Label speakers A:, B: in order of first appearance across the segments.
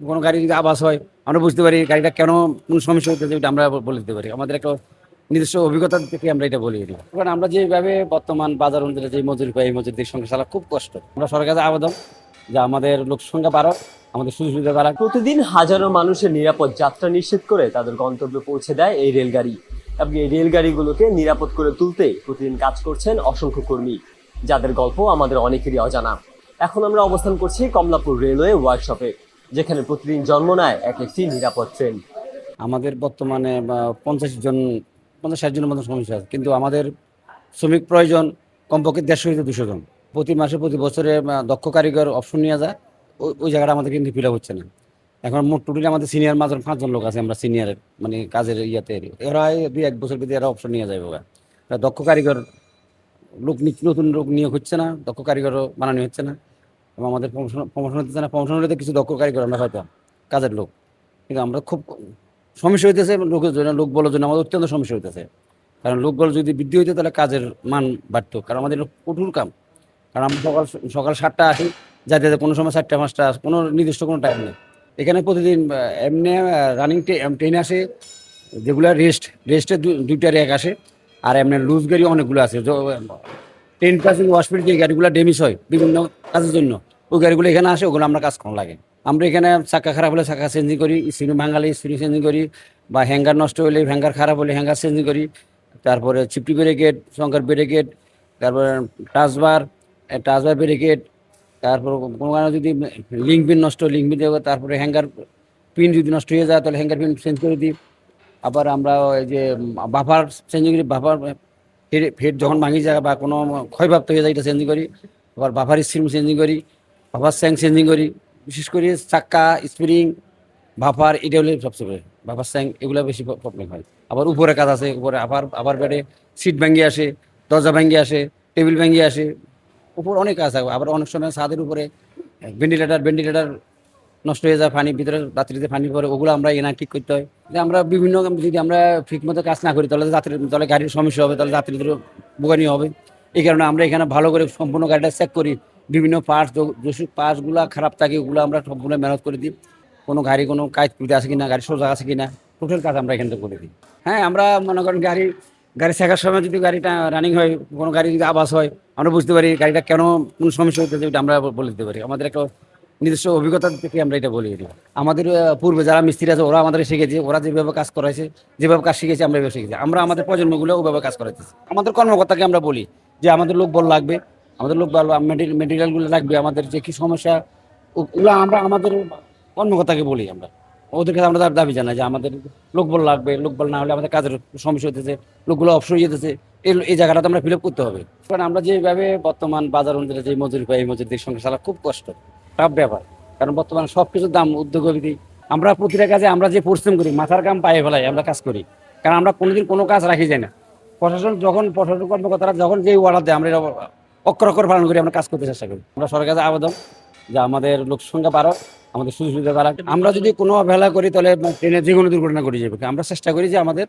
A: কোনো গাড়ি যদি আবাস হয়, আমরা বুঝতে পারি গাড়িটা কেন কোন সমস্যা হতেছে এটা আমরা বলে দিতে পারি। আমাদের একটা নিজস্ব অভিজ্ঞতা থেকে আমরা এটা বলি কারণ আমরা যেভাবে বর্তমান বাজার অনুযায়ী যে মজুরি পাই, এই মজুরিদের সঙ্গে চালা খুব কষ্ট। আমরা সরকারের আবেদন যে আমাদের লোক সংখ্যা বাড়াও আমাদের সুযোগ সুবিধা বাড়াক।
B: প্রতিদিন হাজারো মানুষের নিরাপদ যাত্রা নিশ্চিত করে তাদের গন্তব্যে পৌঁছে দেয় এই রেলগাড়ি। এবং এই রেলগাড়িগুলোকে নিরাপদ করে তুলতে প্রতিদিন কাজ করছেন অসংখ্য কর্মী, যাদের গল্প আমাদের অনেকেরই অজানা। এখন আমরা অবস্থান করছি কমলাপুর রেলওয়ে ওয়ার্কশপে। যেখানে প্রতিদিন জন্ম নেয় এক একটি নিরাপদ ট্রেন।
A: আমাদের বর্তমানে পঞ্চাশ জন, পঞ্চাশ ষাট জনের মতো সমস্যা আছে। কিন্তু আমাদের শ্রমিক প্রয়োজন কমপক্ষে দেড়শো থেকে দুশো জন। প্রতি মাসে, প্রতি বছরে দক্ষ কারিগর অপশন নিয়ে যায়। ওই ওই জায়গাটা আমাদের কিন্তু ফিল হচ্ছে না। এখন মোট টোটালি আমাদের সিনিয়র মাত্র পাঁচজন লোক আছে আমরা সিনিয়র মানে কাজের ইয়াতে। এরা দুই, এক বছর ভিতরে এরা অপশন নিয়ে যাবে দক্ষ কারিগর লোক নতুন লোক নিয়োগ হচ্ছে না, দক্ষ কারিগরও বানানো হচ্ছে না। এবং আমাদের প্রমোশন প্রমোশন না প্রমোশন হলে কিছু দক্ষ কারিগর আমরা হয়তো কাজের লোক। কিন্তু আমরা খুব সমস্যা হইতেছে লোকের জন্য লোক বলার জন্য আমাদের অত্যন্ত সমস্যা হইতেছে। কারণ লোক বল যদি বৃদ্ধি হইতো তাহলে কাজের মান বাড়তো। কারণ আমাদের কঠোর কাম। কারণ আমরা সকাল সকাল সাতটা আসি যাতে যাতে কোনো সময় চারটা, পাঁচটা, কোনো নির্দিষ্ট কোনো টাইম নেই। এখানে প্রতিদিন এমনি রানিং ট্রেন আসে, যেগুলো রেস্ট রেস্টে দুইটা র্যাক আসে। আর এমনি লুজ গাড়ি অনেকগুলো আছে। ট্রেন পাসিং ওয়াশপিড যে গাড়িগুলো ডেমিস হয় বিভিন্ন কাজের জন্য। ওই গাড়িগুলো এখানে আসে, ওগুলো আমরা কাজ কম লাগে। আমরা এখানে চাকা খারাপ হলে চাকা চেঞ্জিং করি স্ক্রিন ভাঙালে স্ক্রিন চেঞ্জিং করি, বা হ্যাঙ্গার নষ্ট হলে হ্যাঙ্গার খারাপ হলে হ্যাঙ্গার চেঞ্জিং করি। তারপরে চিপটি ব্যারিকেড শঙ্কর ব্যারিকেড তারপরে টাচবার টাচবার ব্যারিকেড তারপর কোনো কারণে যদি লিঙ্ক পিন নষ্ট লিঙ্ক পিন তারপরে হ্যাঙ্গার পিন যদি নষ্ট হয়ে যায়, তাহলে হ্যাঙ্গার পিন চেঞ্জ করে দিই। আবার আমরা ওই যে বাফার চেঞ্জিং করি বাফার ফেট যখন ভাঙি যায় বা কোনো ক্ষয়প্রাপ্ত হয়ে যায়, এটা চেঞ্জিং করি। আবার বাফার স্ক্রিন চেঞ্জিং করি। বাফার স্যাং চেঞ্জিং করি, বিশেষ করে চাক্কা স্প্রিং বাফার এটা হলে সবচেয়ে বাফার স্যাং এগুলো বেশি প্রবলেম হয়। আবার উপরে কাজ আছে, উপরে আবার আবার বেডে সিট ভাঙ্গি আসে, দরজা ভাঙ্গি আসে টেবিল ভাঙ্গি আসে। উপর অনেক কাজ আছে আবার অনেক সময় ছাদের উপরে ভেন্টিলেটার ভেন্টিলেটার নষ্ট হয়ে যায়, পানি, ভিতরে রাত্রিতে পানি পড়ে, ওগুলো আমরা এনা ঠিক করতে হয়। যে আমরা বিভিন্ন যদি আমরা ঠিক মতো কাজ না করি, তাহলে যাত্রী তাহলে গাড়ির সমস্যা হবে, তাহলে যাত্রীদের বোগানি হবে। এই কারণে আমরা এখানে ভালো করে সম্পূর্ণ গাড়িটা চেক করি। বিভিন্ন পার্টস যেসব পার্টসগুলো খারাপ থাকে, ওগুলো আমরা সবগুলো মেহনত করে দিই। কোনো গাড়ি, কোনো কাজ করতে আছে কিনা, গাড়ি সোজা আছে কিনা টোটাল কাজ আমরা এখান থেকে করে দিই। হ্যাঁ আমরা মনে করেন গাড়ি গাড়ি শেখার সময় যদি গাড়িটা রানিং হয়, কোনো গাড়ি যদি আবাস হয়, আমরা বুঝতে পারি গাড়িটা কেন, কোন সমস্যা হতেছে এটা আমরা বলে দিতে পারি। আমাদের একটা নিজস্ব অভিজ্ঞতা থেকে আমরা এটা বলি আমাদের পূর্বে যারা মিস্ত্রি আছে ওরা আমাদের শিখেছে, ওরা যেভাবে কাজ করাইছে, যেভাবে কাজ শিখেছে, আমরা এভাবে শিখেছি। আমরা আমাদের প্রজন্মগুলো ওভাবে কাজ করাইতেছি। আমাদের কর্মকর্তাকে আমরা বলি যে, আমাদের লোক বল লাগবে আমাদের লোক বল মেটেরিয়ালগুলো লাগবে, আমাদের যে কি সমস্যা ওগুলো আমরা, আমাদের কর্মকর্তাকে বলি আমরা। ওদের কাছে আমরা দাবি জানাই যে আমাদের লোকবল লাগবে লোকবল না হলে আমাদের কাজের সমস্যা হতেছে লোকগুলো অবসর হয়ে যেতেছে, এই জায়গাটা তো আমরা ফিল করতে হবে। কারণ আমরা যেভাবে বর্তমান বাজার অনুযায়ী যে মজুরি পাই, এই মজুরিদের সঙ্গে চালা খুব কষ্ট টাফ ব্যাপার। কারণ বর্তমানে সব কিছুর দাম উদ্যোগী আমরা প্রতিটা কাজে আমরা যে পরিশ্রম করি, মাথার কাম পায়ে ফেলাই আমরা কাজ করি। কারণ আমরা কোনোদিন কোনো কাজ রাখি যায় না। প্রশাসন যখন, প্রশাসন কর্মকর্তারা যখন যে অর্ডার দেয়, আমরা অক্ষর পালন করি, আমরা কাজ করতে চেষ্টা করি। আমরা সরকারের কাছে আবেদন যে আমাদের লোক সংখ্যা বাড়ো, আমাদের সুযোগ সুবিধা বাড়াক। আমরা যদি কোনো অবহেলা করি, তাহলে ট্রেনে যে কোনো দুর্ঘটনা ঘটে যাবে। আমরা চেষ্টা করি যে আমাদের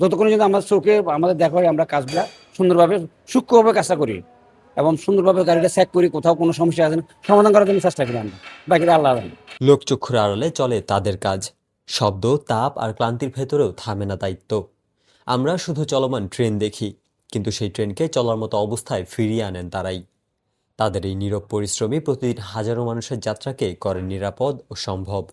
A: যতক্ষণ যদি আমাদের চোখে আমাদের দেখা হয়, আমরা কাজগুলা সুন্দরভাবে, সূক্ষ্মভাবে কাজটা করি এবং সুন্দরভাবে গাড়িটা চেক করি, কোথাও কোনো সমস্যা আছে, সমাধান করার জন্য চেষ্টা করি আমরা। বাকিটা আল্লাহ।
B: লোকচক্ষুর আড়লে চলে তাদের কাজ। শব্দ, তাপ আর ক্লান্তির ভেতরেও থামে না দায়িত্ব। আমরা শুধু চলমান ট্রেন দেখি। কিন্তু সেই ট্রেনকে চলার মতো অবস্থায় ফিরিয়ে আনেন তারাই। তাদের এই নীরব পরিশ্রমী প্রতিদিন হাজারো মানুষের যাত্রাকে করেন নিরাপদ ও সম্ভব।